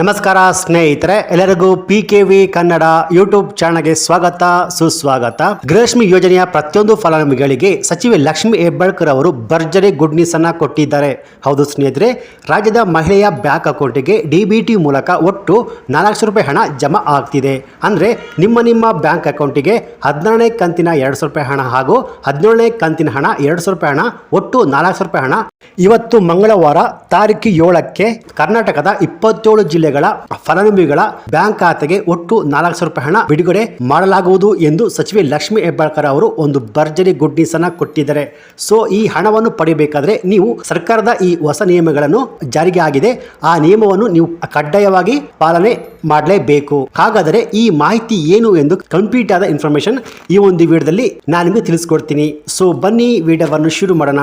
ನಮಸ್ಕಾರ ಸ್ನೇಹಿತರೆ, ಎಲ್ಲರಿಗೂ P K V Kannada YouTube ಚಾನಲ್ಗೆ ಸ್ವಾಗತ, ಸುಸ್ವಾಗತ. ಗೃಹಲಕ್ಷ್ಮಿ ಯೋಜನೆಯ ಪ್ರತಿಯೊಂದು ಫಲಾನುಭವಿಗಳಿಗೆ ಸಚಿವೆ ಲಕ್ಷ್ಮಿ ಹೆಬ್ಬಾಳ್ಕರ್ ಅವರು ಭರ್ಜರಿ ಗುಡ್ ನ್ಯೂಸ್ ಅನ್ನ ಕೊಟ್ಟಿದ್ದಾರೆ. ಹೌದು ಸ್ನೇಹಿತರೆ, ರಾಜ್ಯದ ಮಹಿಳೆಯ ಬ್ಯಾಂಕ್ ಅಕೌಂಟಿಗೆ ಡಿ ಬಿ ಟಿ ಮೂಲಕ ಒಟ್ಟು ನಾಲ್ಕು ಸಾವಿರ ರೂಪಾಯಿ ಹಣ ಜಮಾ ಆಗ್ತಿದೆ. ಅಂದರೆ ನಿಮ್ಮ ನಿಮ್ಮ ಬ್ಯಾಂಕ್ ಅಕೌಂಟಿಗೆ ಹದಿನಾರನೇ ಕಂತಿನ ಎರಡು ಸಾವಿರ ರೂಪಾಯಿ ಹಣ ಹಾಗೂ ಹದಿನೇಳನೇ ಕಂತಿನ ಹಣ ಎರಡು ಸಾವಿರ ರೂಪಾಯಿ ಹಣ, ಒಟ್ಟು ನಾಲ್ಕು ಸಾವಿರ ರೂಪಾಯಿ ಹಣ. ಇವತ್ತು ಮಂಗಳವಾರ ತಾರೀಕು ಏಳಕ್ಕೆ ಕರ್ನಾಟಕದ ಇಪ್ಪತ್ತೇಳು ಜಿಲ್ಲೆಗಳ ಫಲಾನುಭವಿಗಳ ಬ್ಯಾಂಕ್ ಖಾತೆಗೆ ಒಟ್ಟು ನಾಲ್ಕು ಸಾವಿರ ರೂಪಾಯಿ ಹಣ ಬಿಡುಗಡೆ ಮಾಡಲಾಗುವುದು ಎಂದು ಸಚಿವೆ ಲಕ್ಷ್ಮಿ ಹೆಬ್ಬಾಳ್ಕರ್ ಅವರು ಒಂದು ಭರ್ಜರಿ ಗುಡ್ ಕೊಟ್ಟಿದ್ದಾರೆ. ಸೊ, ಈ ಹಣವನ್ನು ಪಡೆಯಬೇಕಾದ್ರೆ ನೀವು ಸರ್ಕಾರದ ಈ ಹೊಸ ನಿಯಮಗಳನ್ನು ಜಾರಿಗೆ ಆಗಿದೆ. ಆ ನಿಯಮವನ್ನು ನೀವು ಕಡ್ಡಾಯವಾಗಿ ಪಾಲನೆ ಮಾಡಲೇಬೇಕು. ಹಾಗಾದರೆ ಈ ಮಾಹಿತಿ ಏನು ಎಂದು ಕಂಪ್ಲೀಟ್ ಆದ ಇನ್ಫಾರ್ಮೇಶನ್ ಈ ಒಂದು ವಿಡಿಯೋದಲ್ಲಿ ನಾನು ನಿಮಗೆ ತಿಳಿಸ್ಕೊಡ್ತೀನಿ. ಸೊ, ಬನ್ನಿ, ವಿಡಿಯೋವನ್ನು ಶುರು ಮಾಡೋಣ.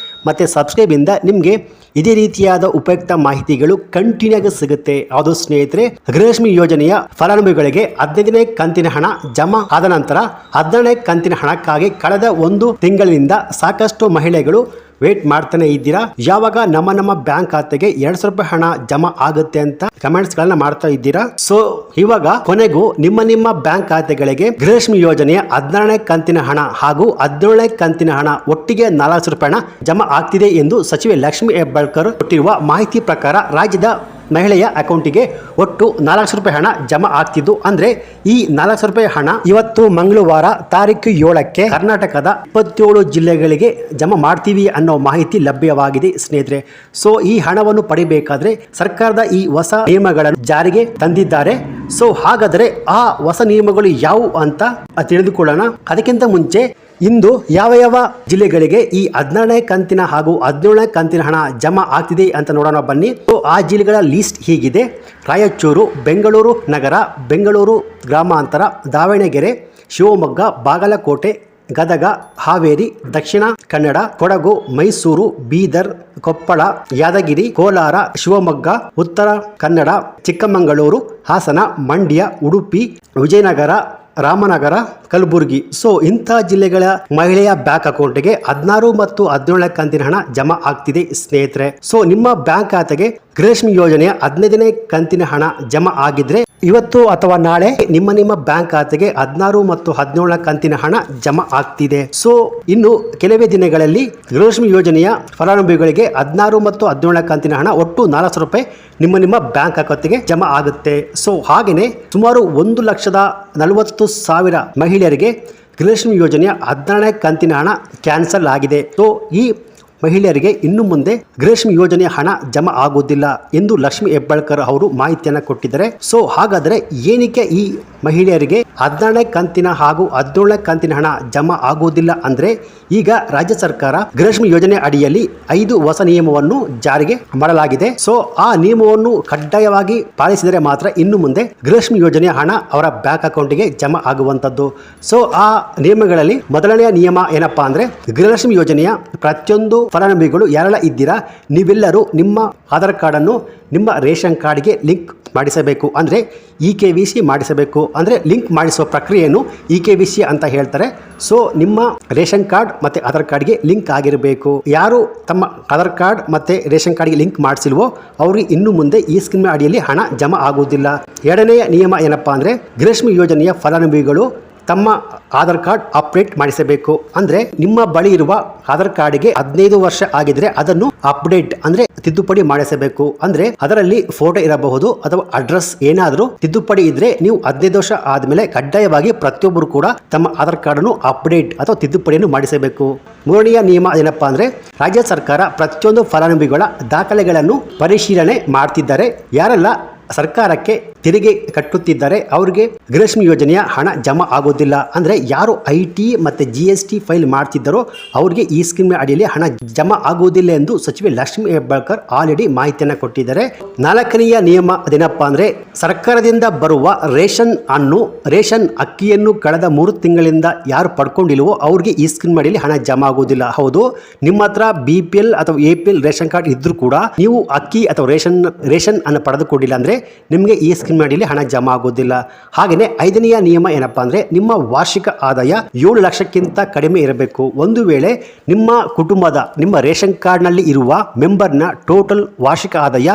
ಮತ್ತು ಸಬ್ಸ್ಕ್ರೈಬಿಂದ ನಿಮಗೆ ಇದೇ ರೀತಿಯಾದ ಉಪಯುಕ್ತ ಮಾಹಿತಿಗಳು ಕಂಟಿನ್ಯೂ ಆಗಿ ಸಿಗುತ್ತೆ. ಅದು ಸ್ನೇಹಿತರೆ, ಗೃಹಲಕ್ಷ್ಮಿ ಯೋಜನೆಯ ಫಲಾನುಭವಿಗಳಿಗೆ ಹದಿನೈದನೇ ಕಂತಿನ ಹಣ ಜಮಾ ಆದ ನಂತರ ಹದಿನೇಳನೇ ಕಂತಿನ ಹಣಕ್ಕಾಗಿ ಕಳೆದ ಒಂದು ತಿಂಗಳಿನಿಂದ ಸಾಕಷ್ಟು ಮಹಿಳೆಗಳು ವೇಟ್ ಮಾಡ್ತಾನೆ ಇದ್ದೀರಾ? ಯಾವಾಗ ನಮ್ಮ ನಮ್ಮ ಬ್ಯಾಂಕ್ ಖಾತೆಗೆ ಎರಡ್ ಸಾವಿರ ರೂಪಾಯಿ ಹಣ ಜಮಾ ಆಗುತ್ತೆ ಅಂತ ಕಮೆಂಟ್ಸ್ ಗಳನ್ನ ಮಾಡ್ತಾ ಇದ್ದೀರಾ? ಸೊ ಇವಾಗ ಕೊನೆಗೂ ನಿಮ್ಮ ನಿಮ್ಮ ಬ್ಯಾಂಕ್ ಖಾತೆಗಳಿಗೆ ಗೃಹಲಕ್ಷ್ಮಿ ಯೋಜನೆಯ ಹದಿನಾರನೇ ಕಂತಿನ ಹಣ ಹಾಗೂ ಹದಿನೇಳನೇ ಕಂತಿನ ಹಣ ಒಟ್ಟಿಗೆ ನಾಲ್ಕು ಸಾವಿರ ರೂಪಾಯಿ ಹಣ ಜಮಾ ಆಗ್ತಿದೆ ಎಂದು ಸಚಿವೆ ಲಕ್ಷ್ಮಿ ಹೆಬ್ಬಾಳ್ಕರ್ ಕೊಟ್ಟಿರುವ ಮಾಹಿತಿ ಪ್ರಕಾರ ರಾಜ್ಯದ ಮಹಿಳೆಯ ಅಕೌಂಟಿಗೆ ಒಟ್ಟು ನಾಲ್ಕು ಸಾವಿರ ರೂಪಾಯಿ ಹಣ ಜಮಾ ಆಗ್ತಿದ್ದು ಅಂದ್ರೆ ಈ ನಾಲ್ಕು ಸಾವಿರ ರೂಪಾಯಿ ಹಣ ಇವತ್ತು ಮಂಗಳವಾರ ತಾರೀಕು ಏಳಕ್ಕೆ ಕರ್ನಾಟಕದ ಇಪ್ಪತ್ತೇಳು ಜಿಲ್ಲೆಗಳಿಗೆ ಜಮಾ ಮಾಡ್ತೀವಿ ಅನ್ನೋ ಮಾಹಿತಿ ಲಭ್ಯವಾಗಿದೆ ಸ್ನೇಹಿತರೆ. ಸೊ ಈ ಹಣವನ್ನು ಪಡಿಬೇಕಾದ್ರೆ ಸರ್ಕಾರದ ಈ ಹೊಸ ನಿಯಮಗಳನ್ನು ಜಾರಿಗೆ ತಂದಿದ್ದಾರೆ. ಸೊ ಹಾಗಾದರೆ ಆ ಹೊಸ ನಿಯಮಗಳು ಯಾವುವು ಅಂತ ತಿಳಿದುಕೊಳ್ಳೋಣ. ಅದಕ್ಕಿಂತ ಮುಂಚೆ ಇಂದು ಯಾವ ಯಾವ ಜಿಲ್ಲೆಗಳಿಗೆ ಈ ಹದಿನಾರನೇ ಕಂತಿನ ಹಾಗೂ ಹದಿನೇಳನೇ ಕಂತಿನ ಹಣ ಜಮಾ ಆಗ್ತಿದೆ ಅಂತ ನೋಡೋಣ ಬನ್ನಿ. ಆ ಜಿಲ್ಲೆಗಳ ಲಿಸ್ಟ್ ಹೀಗಿದೆ. ರಾಯಚೂರು, ಬೆಂಗಳೂರು ನಗರ, ಬೆಂಗಳೂರು ಗ್ರಾಮಾಂತರ, ದಾವಣಗೆರೆ, ಶಿವಮೊಗ್ಗ, ಬಾಗಲಕೋಟೆ, ಗದಗ, ಹಾವೇರಿ, ದಕ್ಷಿಣ ಕನ್ನಡ, ಕೊಡಗು, ಮೈಸೂರು, ಬೀದರ್, ಕೊಪ್ಪಳ, ಯಾದಗಿರಿ, ಕೋಲಾರ, ಶಿವಮೊಗ್ಗ, ಉತ್ತರ ಕನ್ನಡ, ಚಿಕ್ಕಮಗಳೂರು, ಹಾಸನ, ಮಂಡ್ಯ, ಉಡುಪಿ, ವಿಜಯನಗರ ರಾಮನಗರ, ಕಲಬುರಗಿ. ಸೊ ಇಂಥ ಜಿಲ್ಲೆಗಳ ಮಹಿಳೆಯ ಬ್ಯಾಂಕ್ ಅಕೌಂಟ್ಗೆ ಹದಿನಾರು ಮತ್ತು ಹದಿನೇಳನೇ ಕಂತಿನ ಹಣ ಜಮಾ ಆಗ್ತಿದೆ, ಸ್ನೇಹಿತರೆ. ಸೊ ನಿಮ್ಮ ಬ್ಯಾಂಕ್ ಖಾತೆಗೆ ಗೃಹಲಕ್ಷ್ಮಿ ಯೋಜನೆಯ ಹದಿನೈದನೇ ಕಂತಿನ ಹಣ ಜಮಾ ಆಗಿದ್ರೆ ಇವತ್ತು ಅಥವಾ ನಾಳೆ ನಿಮ್ಮ ನಿಮ್ಮ ಬ್ಯಾಂಕ್ ಖಾತೆಗೆ ಹದಿನಾರು ಮತ್ತು ಹದಿನೇಳನೇ ಕಂತಿನ ಹಣ ಜಮಾ ಆಗ್ತಿದೆ. ಸೊ ಇನ್ನು ಕೆಲವೇ ದಿನಗಳಲ್ಲಿ ಗೃಹಲಕ್ಷ್ಮಿ ಯೋಜನೆಯ ಫಲಾನುಭವಿಗಳಿಗೆ ಹದಿನಾರು ಮತ್ತು ಹದಿನೇಳನೇ ಕಂತಿನ ಹಣ ಒಟ್ಟು ನಾಲ್ಕು ರೂಪಾಯಿ ನಿಮ್ಮ ನಿಮ್ಮ ಬ್ಯಾಂಕ್ ಖಾತೆಗೆ ಜಮಾ ಆಗುತ್ತೆ. ಸೊ ಹಾಗೆಯೇ ಸುಮಾರು ಒಂದು ಲಕ್ಷದ ನಲವತ್ತು ಸಾವಿರ ಮಹಿಳೆಯರಿಗೆ ಗೃಹಲಕ್ಷ್ಮಿ ಯೋಜನೆಯ ಹದಿನಾರನೇ ಕಂತಿನ ಹಣ ಕ್ಯಾನ್ಸಲ್ ಆಗಿದೆ. ಸೊ ಈ ಮಹಿಳೆಯರಿಗೆ ಇನ್ನು ಮುಂದೆ ಗೃಹಲಕ್ಷ್ಮಿ ಯೋಜನೆ ಹಣ ಜಮಾ ಆಗುವುದಿಲ್ಲ ಎಂದು ಲಕ್ಷ್ಮಿ ಹೆಬ್ಬಾಳ್ಕರ್ ಅವರು ಮಾಹಿತಿಯನ್ನು ಕೊಟ್ಟಿದ್ದಾರೆ. ಸೊ ಹಾಗಾದರೆ ಏನಕ್ಕೆ ಈ ಮಹಿಳೆಯರಿಗೆ ಹದಿನಾರನೇ ಕಂತಿನ ಹಾಗೂ ಹದಿನೇಳನೇ ಕಂತಿನ ಹಣ ಜಮಾ ಆಗುವುದಿಲ್ಲ ಅಂದ್ರೆ ಈಗ ರಾಜ್ಯ ಸರ್ಕಾರ ಗೃಹಲಕ್ಷ್ಮಿ ಯೋಜನೆ ಅಡಿಯಲ್ಲಿ ಐದು ಹೊಸ ನಿಯಮವನ್ನು ಜಾರಿಗೆ ಮಾಡಲಾಗಿದೆ. ಸೊ ಆ ನಿಯಮವನ್ನು ಕಡ್ಡಾಯವಾಗಿ ಪಾಲಿಸಿದರೆ ಮಾತ್ರ ಇನ್ನು ಮುಂದೆ ಗೃಹಲಕ್ಷ್ಮಿ ಯೋಜನೆಯ ಹಣ ಅವರ ಬ್ಯಾಂಕ್ ಅಕೌಂಟಿಗೆ ಜಮಾ ಆಗುವಂಥದ್ದು. ಸೊ ಆ ನಿಯಮಗಳಲ್ಲಿ ಮೊದಲನೆಯ ನಿಯಮ ಏನಪ್ಪಾ ಅಂದ್ರೆ ಗೃಹಲಕ್ಷ್ಮಿ ಯೋಜನೆಯ ಪ್ರತಿಯೊಂದು ಫಲಾನುಭವಿಗಳು ಯಾರೆಲ್ಲ ಇದ್ದೀರಾ, ನೀವೆಲ್ಲರೂ ನಿಮ್ಮ ಆಧಾರ್ ಕಾರ್ಡನ್ನು ನಿಮ್ಮ ರೇಷನ್ ಕಾರ್ಡ್ಗೆ ಲಿಂಕ್ ಮಾಡಿಸಬೇಕು ಅಂದರೆ ಇ ಕೆ ವಿ ಸಿ ಮಾಡಿಸಬೇಕು ಅಂದರೆ ಲಿಂಕ್ ಮಾಡಿಸುವ ಪ್ರಕ್ರಿಯೆಯನ್ನು ಇ ಕೆ ವಿ ಸಿ ಅಂತ ಹೇಳ್ತಾರೆ. ಸೊ ನಿಮ್ಮ ರೇಷನ್ ಕಾರ್ಡ್ ಮತ್ತು ಆಧಾರ್ ಕಾರ್ಡ್ಗೆ ಲಿಂಕ್ ಆಗಿರಬೇಕು. ಯಾರು ತಮ್ಮ ಆಧಾರ್ ಕಾರ್ಡ್ ಮತ್ತು ರೇಷನ್ ಕಾರ್ಡ್ಗೆ ಲಿಂಕ್ ಮಾಡಿಸಿಲ್ವೋ ಅವರಿಗೆ ಇನ್ನು ಮುಂದೆ ಈ ಸ್ಕೀಮ್ ಅಡಿಯಲ್ಲಿ ಹಣ ಜಮಾ ಆಗುವುದಿಲ್ಲ. ಎರಡನೆಯ ನಿಯಮ ಏನಪ್ಪಾ ಅಂದರೆ, ಗ್ರೀಷ್ಮ ಯೋಜನೆಯ ಫಲಾನುಭವಿಗಳು ತಮ್ಮ ಆಧಾರ್ ಕಾರ್ಡ್ ಅಪ್ಡೇಟ್ ಮಾಡಿಸಬೇಕು. ಅಂದ್ರೆ ನಿಮ್ಮ ಬಳಿ ಇರುವ ಆಧಾರ್ ಕಾರ್ಡ್ಗೆ ಹದಿನೈದು ವರ್ಷ ಆಗಿದ್ರೆ ಅದನ್ನು ಅಪ್ಡೇಟ್ ಅಂದ್ರೆ ತಿದ್ದುಪಡಿ ಮಾಡಿಸಬೇಕು. ಅಂದ್ರೆ ಅದರಲ್ಲಿ ಫೋಟೋ ಇರಬಹುದು ಅಥವಾ ಅಡ್ರೆಸ್ ಏನಾದರೂ ತಿದ್ದುಪಡಿ ಇದ್ರೆ ನೀವು ಹದಿನೈದು ವರ್ಷ ಆದ್ಮೇಲೆ ಕಡ್ಡಾಯವಾಗಿ ಪ್ರತಿಯೊಬ್ಬರು ಕೂಡ ತಮ್ಮ ಆಧಾರ್ ಕಾರ್ಡ್ ಅನ್ನು ಅಪ್ಡೇಟ್ ಅಥವಾ ತಿದ್ದುಪಡಿಯನ್ನು ಮಾಡಿಸಬೇಕು. ಮೂರನೆಯ ನಿಯಮ ಏನಪ್ಪಾ ಅಂದ್ರೆ ರಾಜ್ಯ ಸರ್ಕಾರ ಪ್ರತಿಯೊಂದು ಫಲಾನುಭವಿಗಳ ದಾಖಲೆಗಳನ್ನು ಪರಿಶೀಲನೆ ಮಾಡ್ತಿದ್ದಾರೆ. ಯಾರೆಲ್ಲ ಸರ್ಕಾರಕ್ಕೆ ತೆರಿಗೆ ಕಟ್ಟುತ್ತಿದ್ದಾರೆ ಅವರಿಗೆ ಗೃಹಲಕ್ಷ್ಮಿ ಯೋಜನೆಯ ಹಣ ಜಮಾ ಆಗೋದಿಲ್ಲ. ಅಂದ್ರೆ ಯಾರು ಐ ಟಿ ಮತ್ತೆ ಜಿ ಎಸ್ ಟಿ ಫೈಲ್ ಮಾಡ್ತಿದ್ದಾರೋ ಅವರಿಗೆ ಈ ಸ್ಕೀಮ್ ಅಡಿಯಲ್ಲಿ ಹಣ ಜಮಾ ಆಗುವುದಿಲ್ಲ ಎಂದು ಸಚಿವೆ ಲಕ್ಷ್ಮಿ ಹೆಬ್ಬಾಳ್ಕರ್ ಆಲ್ರೆಡಿ ಮಾಹಿತಿಯನ್ನು ಕೊಟ್ಟಿದ್ದಾರೆ. ನಾಲ್ಕನೆಯ ನಿಯಮ ಅದೇನಪ್ಪ ಅಂದ್ರೆ ಸರ್ಕಾರದಿಂದ ಬರುವ ರೇಷನ್ ಅನ್ನು ರೇಷನ್ ಅಕ್ಕಿಯನ್ನು ಕಳೆದ ಮೂರು ತಿಂಗಳಿಂದ ಯಾರು ಪಡ್ಕೊಂಡಿಲ್ವೋ ಅವ್ರಿಗೆ ಈ ಸ್ಕೀಮ್ ಅಡಿಯಲ್ಲಿ ಹಣ ಜಮಾ ಆಗುವುದಿಲ್ಲ ಹೌದು, ನಿಮ್ಮ ಹತ್ರ ಬಿ ಪಿ ಎಲ್ ಅಥವಾ A P L ration card ಇದ್ರೂ ಕೂಡ ನೀವು ಅಕ್ಕಿ ಅಥವಾ ರೇಷನ್ ರೇಷನ್ ಅನ್ನು ಪಡೆದುಕೊಂಡಿಲ್ಲ ಅಂದ್ರೆ ನಿಮಗೆ ಈ ಸ್ಕೀಮ್ ಅಡಿಯಲ್ಲಿ ಹಣ ಜಮಾ ಆಗೋದಿಲ್ಲ. ಹಾಗೆಯೇ ಐದನೆಯ ನಿಯಮ ಏನಪ್ಪ ಅಂದರೆ ನಿಮ್ಮ ವಾರ್ಷಿಕ ಆದಾಯ ಏಳು ಲಕ್ಷಕ್ಕಿಂತ ಕಡಿಮೆ ಇರಬೇಕು. ಒಂದು ವೇಳೆ ನಿಮ್ಮ ಕುಟುಂಬದ, ನಿಮ್ಮ ರೇಷನ್ ಕಾರ್ಡ್ನಲ್ಲಿ ಇರುವ ಮೆಂಬರ್ನ ಟೋಟಲ್ ವಾರ್ಷಿಕ ಆದಾಯ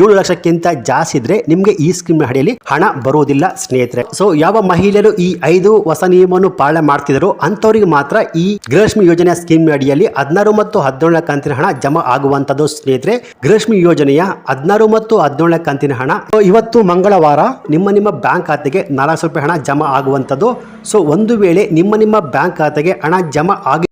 ಏಳು ಲಕ್ಷಕ್ಕಿಂತ ಜಾಸ್ತಿ ಇದ್ರೆ ನಿಮಗೆ ಈ ಸ್ಕೀಮ್ ಅಡಿಯಲ್ಲಿ ಹಣ ಬರುವುದಿಲ್ಲ ಸ್ನೇಹಿತರೆ. ಸೊ ಯಾವ ಮಹಿಳೆಯರು ಈ ಐದು ಹೊಸ ನಿಯಮವನ್ನು ಪಾಲನೆ ಮಾಡ್ತಿದ್ರು ಅಂಥವರಿಗೆ ಮಾತ್ರ ಈ ಗೃಹಲಕ್ಷ್ಮಿ ಯೋಜನೆಯ ಸ್ಕೀಮ್ ಅಡಿಯಲ್ಲಿ ಹದಿನಾರು ಮತ್ತು ಹದಿನೇಳನೇ ಕಂತಿನ ಹಣ ಜಮಾ ಆಗುವಂತದ್ದು ಸ್ನೇಹಿತರೆ. ಗೃಹಲಕ್ಷ್ಮಿ ಯೋಜನೆಯ ಹದಿನಾರು ಮತ್ತು ಹದಿನೇಳನೇ ಕಂತಿನ ಹಣ ಇವತ್ತು ಮಂಗಳವಾರ ನಿಮ್ಮ ನಿಮ್ಮ ಬ್ಯಾಂಕ್ ಖಾತೆಗೆ ನಾಲ್ಕು ಸಾವಿರ ರೂಪಾಯಿ ಹಣ ಜಮಾ ಆಗುವಂಥದ್ದು. ಸೊ ಒಂದು ವೇಳೆ ನಿಮ್ಮ ನಿಮ್ಮ ಬ್ಯಾಂಕ್ ಖಾತೆಗೆ ಹಣ ಜಮಾ ಆಗಿ